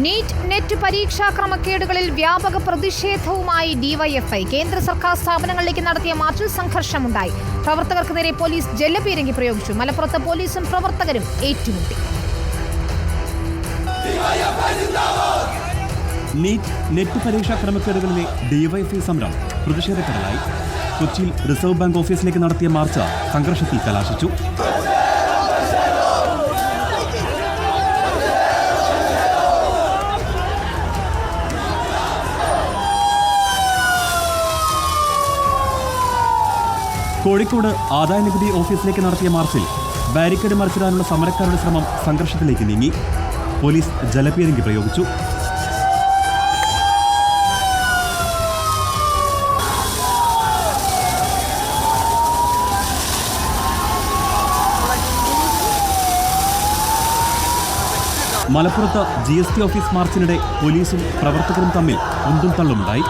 NEET net പരീക്ഷാ ക്രമക്കേടുകളിൽ വ്യാപക പ്രതിഷേധവുമായി ഡിവൈഎഫ്ഐ കേന്ദ്ര സർക്കാർ സ്ഥാപനങ്ങളിലേക്ക് നടത്തിയ മാർച്ചിൽ സംഘർഷമുണ്ടായി. പ്രവർത്തകർക്ക് നേരെ പോലീസ് ജലപീരങ്കി പ്രയോഗിച്ചു. മലപ്പുറത്ത് പോലീസും പ്രവർത്തകരും ഏറ്റുമുട്ടി. നീറ്റ് നെറ്റ് പരീക്ഷാ ക്രമക്കേടുകളിലെ ഡിവൈഎഫ്ഐ സമരം പ്രതിഷേധക്കാരായി കൊച്ചിയിൽ റിസർവ് ബാങ്ക് ഓഫീസിലേക്ക് നടത്തിയ മാർച്ച് സംഘർഷത്തിൽ കലാശിച്ചു. കോഴിക്കോട് ആദായനികുതി ഓഫീസിലേക്ക് നടത്തിയ മാർച്ചിൽ ബാരിക്കേഡ് മറിച്ചിടാനുള്ള സമരക്കാരുടെ ശ്രമം സംഘർഷത്തിലേക്ക് നീങ്ങി. പോലീസ് ജലപീരങ്കി പ്രയോഗിച്ചു. മലപ്പുറത്ത് ജി എസ് ടി ഓഫീസ് മാർച്ചിനിടെ പോലീസും പ്രവർത്തകരും തമ്മിൽ ഉന്തും തള്ളുമുണ്ടായി.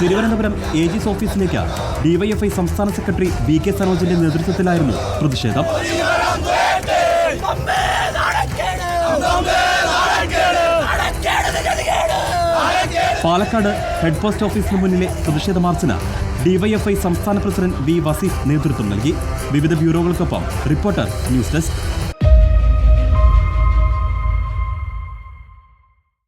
തിരുവനന്തപുരം എ ജിസ് ഓഫീസിലേക്ക് ഡിവൈഎഫ്ഐ സംസ്ഥാന സെക്രട്ടറി വി കെ സരോജിന്റെ നേതൃത്വത്തിലായിരുന്നു പ്രതിഷേധം. പാലക്കാട് ഹെഡ് പോസ്റ്റ് ഓഫീസിന് മുന്നിലെ പ്രതിഷേധ മാർച്ചിന് ഡിവൈഎഫ്ഐ സംസ്ഥാന പ്രസിഡന്റ് വി വസീഫ് നേതൃത്വം നൽകി. വിവിധ ബ്യൂറോകൾക്കൊപ്പം റിപ്പോർട്ടർ ന്യൂസ് ഡെസ്ക്.